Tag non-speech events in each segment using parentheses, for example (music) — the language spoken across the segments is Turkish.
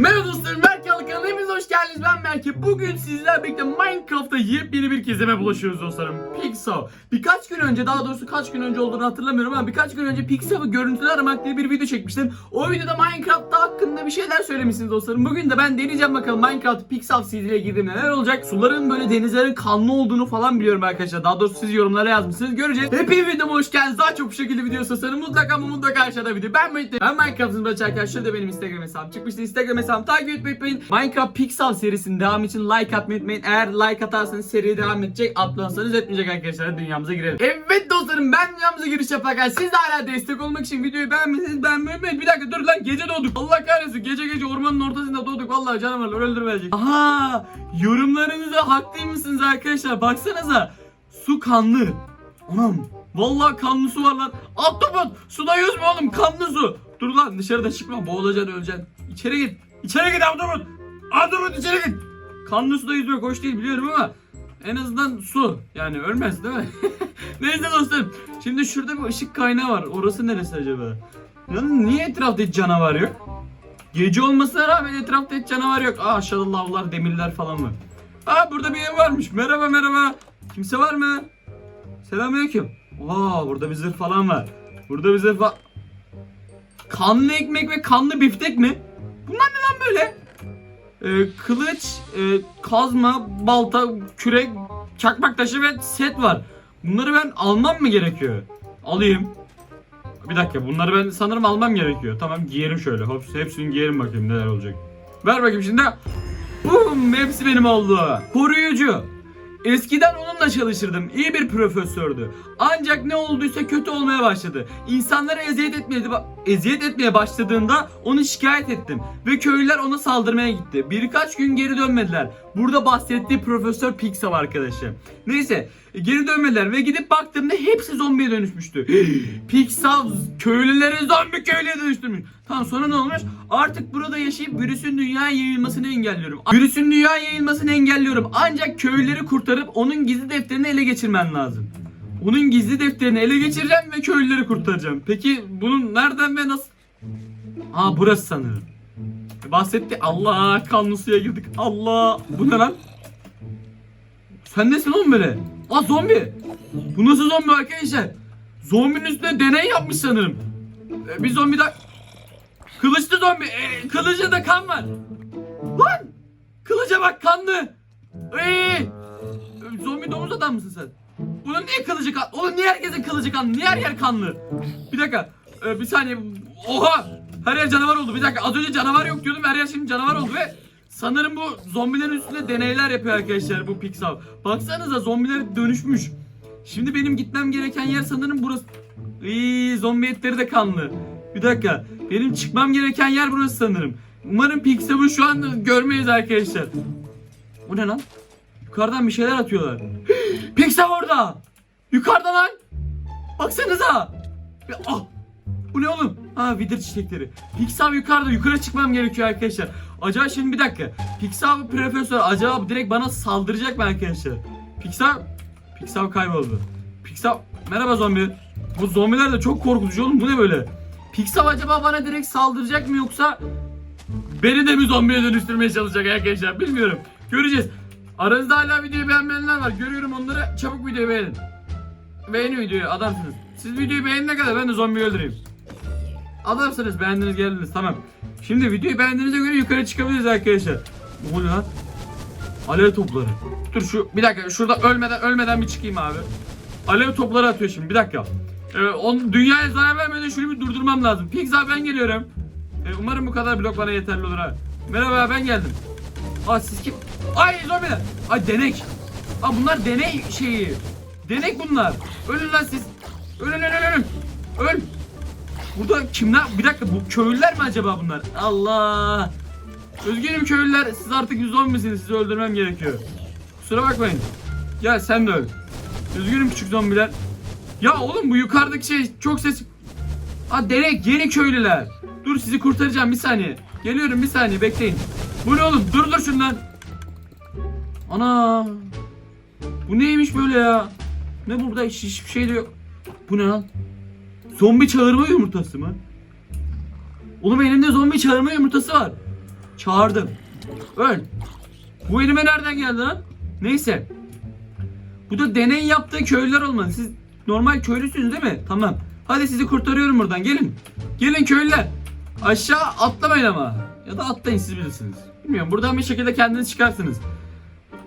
Merhaba dostlarım, Berke Alı kanalına hepiniz hoş geldiniz. Ben Berke. Bugün sizlerle birlikte Minecraft'ta yepyeni bir kezeme bulaşıyoruz dostlarım. Pixel. Birkaç gün önce, daha doğrusu kaç gün önce olduğunu hatırlamıyorum ama birkaç gün önce Pixel'ı görüntülü aramak diye bir video çekmiştim. O videoda Minecraft'ta hakkında bir şeyler söylemişsiniz dostlarım. Bugün de ben deneyeceğim bakalım Minecraft Pixel seriye girdiğimde neler olacak. Suların böyle denizlerin kanlı olduğunu falan biliyorum arkadaşlar. Daha doğrusu siz yorumlara yazmışsınız. Göreceğiz. Hepiniz videoma hoş geldiniz. Daha çok bu şekilde video istiyorsanız mutlaka ama mutlaka aşağıda video. Ben Mehmet. Ben Minecraft'ın açarken şurada benim Instagram hesabım çıkmıştı. Instagram hesabımı takip etmeyi unutmayın. Minecraft Pixel serisinin devamı için like atmayı unutmayın. Eğer like atarsanız seri devam edecek. Atmazsanız etmeyecek arkadaşlar. Dünyamıza girelim. Evet dostlarım ben dünyamıza giriş yaparken siz de hala destek olmak için videoyu beğenmeniz beğenmeyi unutmayın. Bir dakika dur lan gece doğduk. Allah kahretsin gece gece ormanın ortasında doğduk. Vallahi canavarlar öldürmeyecek. Aha yorumlarınıza haklıymışsınız arkadaşlar. Baksanıza su kanlı. Anam Vallahi kanlı su var lan. Ahtapot suda yüzme oğlum kanlı su. Dur lan dışarıda çıkma boğulacaksın öleceksin. İçeri git. İçeri git Ahtapot. Ahtapot içeri git. Kanlı suda yüzmek hoş değil biliyorum ama en azından su. Yani ölmez değil mi? (laughs) Neyse dostlarım. Şimdi şurada bir ışık kaynağı var. Orası neresi acaba? Yani niye etrafta hiç canavar yok? Gece olmasına rağmen etrafta hiç canavar yok. Aa aşağıda lavlar, demirler falan var. Aa burada bir ev varmış. Merhaba merhaba. Kimse var mı? Selamünaleyküm. Aa burada bir zırh falan var. Burada bir zırh var. Kanlı ekmek ve kanlı biftek mi? Bunlar ne böyle? Ee, kılıç, e, kazma, balta, kürek, çakmak taşı ve set var. Bunları ben almam mı gerekiyor? Alayım. Bir dakika bunları ben sanırım almam gerekiyor. Tamam giyerim şöyle. Hop, hepsini giyerim bakayım neler olacak. Ver bakayım şimdi. Bum hepsi benim oldu. Koruyucu. Eskiden onunla çalışırdım. İyi bir profesördü. Ancak ne olduysa kötü olmaya başladı. İnsanlara eziyet etmeye, eziyet etmeye başladığında onu şikayet ettim. Ve köylüler ona saldırmaya gitti. Birkaç gün geri dönmediler. Burada bahsettiği Profesör Pixel arkadaşı. Neyse geri dönmediler ve gidip baktığımda hepsi zombiye dönüşmüştü. (gasps) Pixel köylüleri zombi köylüye dönüştürmüş. Tamam sonra ne olmuş? Artık burada yaşayıp virüsün dünyaya yayılmasını engelliyorum. Virüsün dünyaya yayılmasını engelliyorum. Ancak köylüleri kurtarıp onun gizli defterini ele geçirmen lazım. Onun gizli defterini ele geçireceğim ve köylüleri kurtaracağım. Peki bunun nereden ve nasıl? Aa burası sanırım. Bahsetti. Allah kanlı suya girdik. Allah. Bu ne lan? Sen nesin oğlum böyle? Aa zombi. Bu nasıl zombi arkadaşlar? Zombinin üstüne deney yapmış sanırım. Ee, bir zombi daha... Kılıçlı zombi. Ee, kılıcında da kan var. Lan! Kılıca bak kanlı. Ee, zombi domuz adam mısın sen? Bunun niye kılıcı kan? Oğlum niye herkesin kılıcı kanlı? Niye her yer kanlı? Bir dakika. Ee, bir saniye. Oha! Her yer canavar oldu. Bir dakika. Az önce canavar yok diyordum. Her yer şimdi canavar oldu ve sanırım bu zombilerin üstünde deneyler yapıyor arkadaşlar bu Pixel. Baksanıza zombiler dönüşmüş. Şimdi benim gitmem gereken yer sanırım burası. İyi, zombi etleri de kanlı. Bir dakika. Benim çıkmam gereken yer burası sanırım. Umarım Pixel'ı şu an görmeyiz arkadaşlar. O ne lan? Yukarıdan bir şeyler atıyorlar. (gasps) Pixel orada. Yukarıda lan. Baksanıza. Ah. Bu ne oğlum? Ha vidir çiçekleri. Pixel yukarıda. Yukarı çıkmam gerekiyor arkadaşlar. Acaba şimdi bir dakika. Pixel profesör acaba direkt bana saldıracak mı arkadaşlar? Pixel Pixel kayboldu. Pixel merhaba zombi. Bu zombiler de çok korkutucu oğlum. Bu ne böyle? Pixel acaba bana direkt saldıracak mı yoksa beni de mi zombiye dönüştürmeye çalışacak arkadaşlar? Bilmiyorum. Göreceğiz. Aranızda hala videoyu beğenmeyenler var. Görüyorum onları. Çabuk videoyu beğenin. Beğenin videoyu adamsınız. Siz videoyu beğenene kadar ben de zombiyi öldüreyim. Adamsınız beğendiniz geldiniz tamam. Şimdi videoyu beğendiğinize göre yukarı çıkabiliriz arkadaşlar. Ne oluyor lan? Alev topları. Dur şu bir dakika şurada ölmeden ölmeden bir çıkayım abi. Alev topları atıyor şimdi bir dakika. Ee, on, dünyaya zarar vermeden şunu bir durdurmam lazım. Pixar ben geliyorum. Ee, umarım bu kadar blok bana yeterli olur ha. Merhaba ben geldim. Aa siz kim? Ay zombiler. Ay denek. Aa bunlar deney şeyi. Denek bunlar. Ölün lan siz. Ölün ölün ölün. Öl. Burada kimler? Bir dakika bu köylüler mi acaba bunlar? Allah. Üzgünüm köylüler. Siz artık zombisiniz. Sizi öldürmem gerekiyor. Kusura bakmayın. Gel sen de öl. Üzgünüm küçük zombiler. Ya oğlum bu yukarıdaki şey çok ses... Aa denek yeni köylüler. Dur sizi kurtaracağım bir saniye. Geliyorum bir saniye bekleyin. Bu ne oğlum? Dur dur şundan. Ana. Bu neymiş böyle ya? Ne burada hiç hiçbir şey de yok. Bu ne lan? Zombi çağırma yumurtası mı? Oğlum elimde zombi çağırma yumurtası var. Çağırdım. Öl. Bu elime nereden geldi lan? Neyse. Bu da deney yaptığı köylüler olmalı. Siz normal köylüsünüz değil mi? Tamam. Hadi sizi kurtarıyorum buradan. Gelin. Gelin köylüler. Aşağı atlamayın ama. Ya da atlayın siz bilirsiniz. Bilmiyorum. Buradan bir şekilde kendiniz çıkarsınız.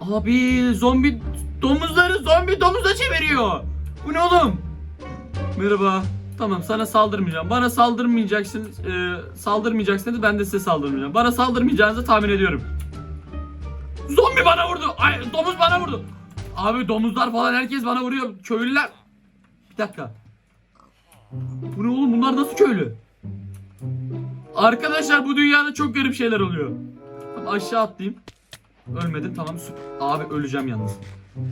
Abi zombi domuzları zombi domuza çeviriyor. Bu ne oğlum? Merhaba. Tamam sana saldırmayacağım. Bana saldırmayacaksınız. E, saldırmayacaksınız ben de size saldırmayacağım. Bana saldırmayacağınızı tahmin ediyorum. Zombi bana vurdu. Ay domuz bana vurdu. Abi domuzlar falan herkes bana vuruyor. Köylüler. Bir dakika. Bu ne oğlum bunlar nasıl köylü? Arkadaşlar bu dünyada çok garip şeyler oluyor. Tamam aşağı atlayayım. Ölmedim tamam. Abi öleceğim yalnız.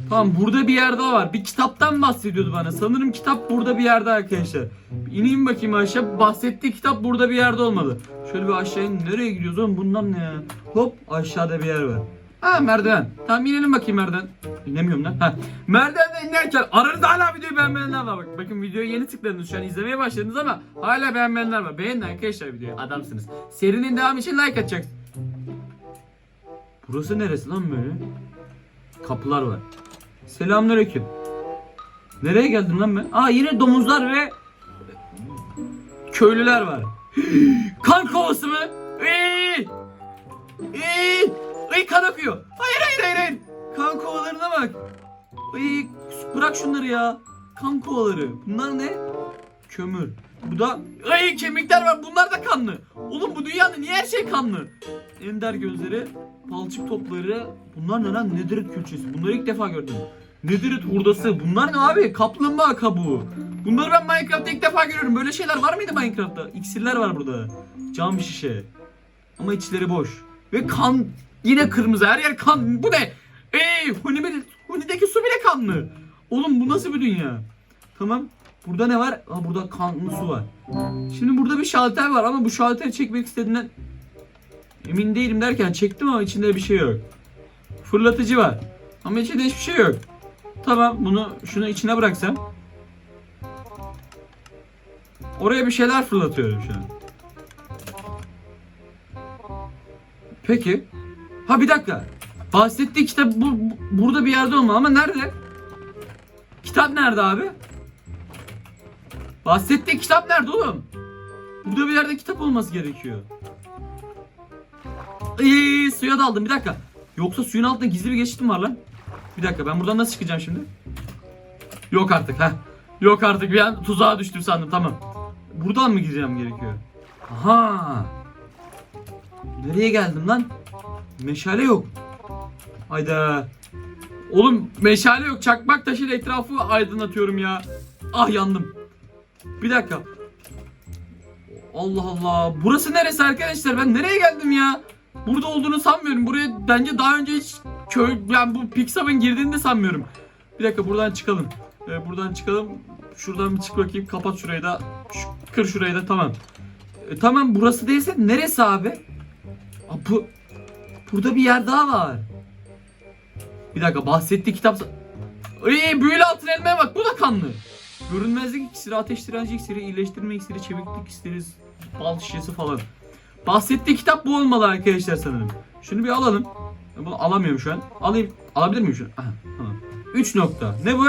Tamam burada bir yer daha var. Bir kitaptan bahsediyordu bana. Sanırım kitap burada bir yerde arkadaşlar. Bir bakayım aşağı. Bahsettiği kitap burada bir yerde olmalı. Şöyle bir aşağı in. Nereye gidiyoruz oğlum? Bunlar ne ya? Hop aşağıda bir yer var. Ha merdiven. Tamam inelim bakayım merdiven. İnemiyorum lan. Ha. Merdivenden inerken aranızda hala videoyu beğenmeyenler var. Bak, bakın videoya yeni tıkladınız. Şu an izlemeye başladınız ama hala beğenmeyenler var. Beğenin arkadaşlar videoyu. Adamsınız. Serinin devamı için like atacaksınız. Burası neresi lan böyle? Kapılar var. Selamünaleyküm. Nereye geldim lan ben? Aa yine domuzlar ve köylüler var. (gasps) kan kovası mı? Iy! Iy! Iy kan akıyor. Hayır hayır hayır hayır. Kan kovalarına bak. Iy, bırak şunları ya. Kan kovaları. Bunlar ne? Kömür. Bu da ay kemikler var. Bunlar da kanlı. Oğlum bu dünyada niye her şey kanlı? Ender gözleri, balçık topları. Bunlar ne lan? Nedirit külçesi. Bunları ilk defa gördüm. Nedirit hurdası. Bunlar ne abi? Kaplumbağa kabuğu. Bunları ben Minecraft'ta ilk defa görüyorum. Böyle şeyler var mıydı Minecraft'ta? İksirler var burada. Cam şişe. Ama içleri boş. Ve kan yine kırmızı. Her yer kan. Bu ne? Ey, Huni'de, Huni'deki su bile kanlı. Oğlum bu nasıl bir dünya? Tamam. Burada ne var? Ha burada kanlı su var. Şimdi burada bir şalter var ama bu şalteri çekmek istediğinden emin değilim derken çektim ama içinde bir şey yok. Fırlatıcı var. Ama içinde hiçbir şey yok. Tamam bunu şunu içine bıraksam. Oraya bir şeyler fırlatıyorum şu an. Peki. Ha bir dakika. Bahsettiği kitap bu, bu- burada bir yerde olmalı ama nerede? Kitap nerede abi? Bahsettiği kitap nerede oğlum? Burada bir yerde kitap olması gerekiyor. Ay, suya daldım bir dakika. Yoksa suyun altında gizli bir geçitim var lan. Bir dakika ben buradan nasıl çıkacağım şimdi? Yok artık ha. Yok artık bir an tuzağa düştüm sandım tamam. Buradan mı gireceğim gerekiyor? Aha. Nereye geldim lan? Meşale yok. Hayda. Oğlum meşale yok. Çakmak taşıyla etrafı aydınlatıyorum ya. Ah yandım. Bir dakika. Allah Allah. Burası neresi arkadaşlar? Ben nereye geldim ya? Burada olduğunu sanmıyorum. Buraya bence daha önce hiç köy yani bu Pixar'ın girdiğini de sanmıyorum. Bir dakika buradan çıkalım. Ee, buradan çıkalım. Şuradan bir çık bakayım. Kapat şurayı da. Şu- kır şurayı da tamam. E, tamam burası değilse neresi abi? Aa, bu burada bir yer daha var. Bir dakika bahsettiği kitap Ay büyülü altın elmaya bak bu da kanlı. Görünmezlik iksiri, ateş direnci iksiri, iyileştirme iksiri, çeviklik iksiri, bal şişesi falan. Bahsettiği kitap bu olmalı arkadaşlar sanırım. Şunu bir alalım. Bunu alamıyorum şu an. Alayım. Alabilir miyim şunu? Aha, tamam. 3 nokta. Ne bu?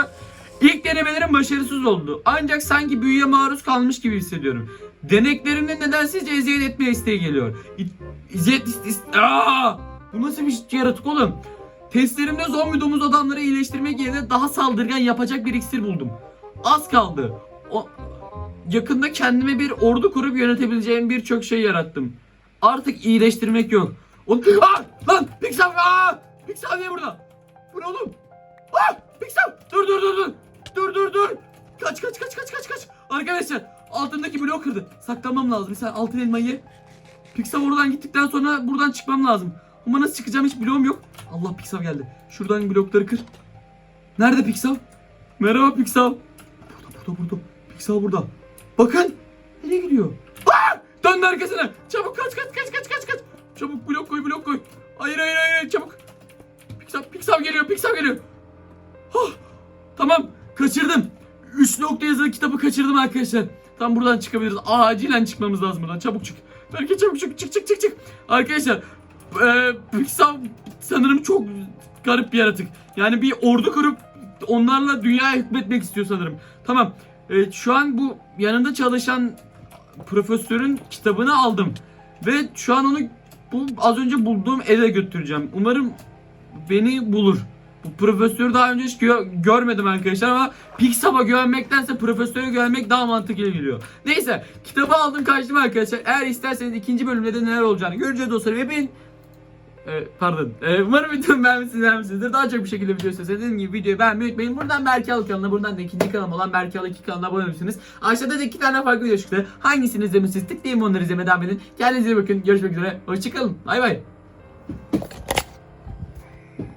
İlk denemelerim başarısız oldu. Ancak sanki büyüye maruz kalmış gibi hissediyorum. Deneklerimde nedensizce eziyet etme isteği geliyor. İ- İziyet ist- ist- Aa! Bu nasıl bir yaratık oğlum? Testlerimde zombi domuz adamları iyileştirmek yerine daha saldırgan yapacak bir iksir buldum. Az kaldı. O yakında kendime bir ordu kurup yönetebileceğim birçok şey yarattım. Artık iyileştirmek yok. O Aa! Lan Pixar! Aa! Pixar niye burada? Bu oğlum? Aa! Pixar! Dur dur dur dur. Dur dur dur. Kaç kaç kaç kaç kaç kaç. Arkadaşlar altındaki bloğu kırdı. Saklanmam lazım. Sen altın elmayı. Pixar oradan gittikten sonra buradan çıkmam lazım. Ama nasıl çıkacağım hiç bloğum yok. Allah Pixar geldi. Şuradan blokları kır. Nerede Pixar? Merhaba Pixar. Burada burada burada. Pixar burada. Bakın. Nereye gidiyor? Aa! Döndü arkasına. Çabuk kaç kaç kaç kaç kaç kaç. Çabuk blok koy blok koy. Hayır hayır hayır çabuk. Pixar Pixar geliyor Pixar geliyor. Oh, tamam kaçırdım. 3 nokta yazılı kitabı kaçırdım arkadaşlar. Tam buradan çıkabiliriz. Acilen çıkmamız lazım buradan. Çabuk çık. Belki çabuk çık çık çık çık çık. Arkadaşlar e, Pixar sanırım çok garip bir yaratık. Yani bir ordu kurup onlarla dünyaya hükmetmek istiyor sanırım. Tamam. E, şu an bu yanında çalışan profesörün kitabını aldım. Ve şu an onu bu az önce bulduğum eve götüreceğim. Umarım beni bulur. Bu profesörü daha önce hiç gö- görmedim arkadaşlar ama Pixar'a güvenmektense profesöre güvenmek daha mantıklı geliyor. Neyse kitabı aldım kaçtım arkadaşlar. Eğer isterseniz ikinci bölümde de neler olacağını göreceğiz dostlarım. Ve e, pardon. E, umarım videomu beğenmişsiniz, beğenmişsinizdir. Daha çok bir şekilde video istiyorsanız dediğim gibi videoyu beğenmeyi unutmayın. Buradan Berke Al kanalına, buradan da ikinci kanalım olan Berke Al 2 kanalına abone olabilirsiniz. Aşağıda da iki tane farklı video çıktı. Hangisini izlemişsiniz? Tıklayın onları izlemeye devam edin. Kendinize iyi bakın. Görüşmek üzere. Hoşçakalın. Bay bay.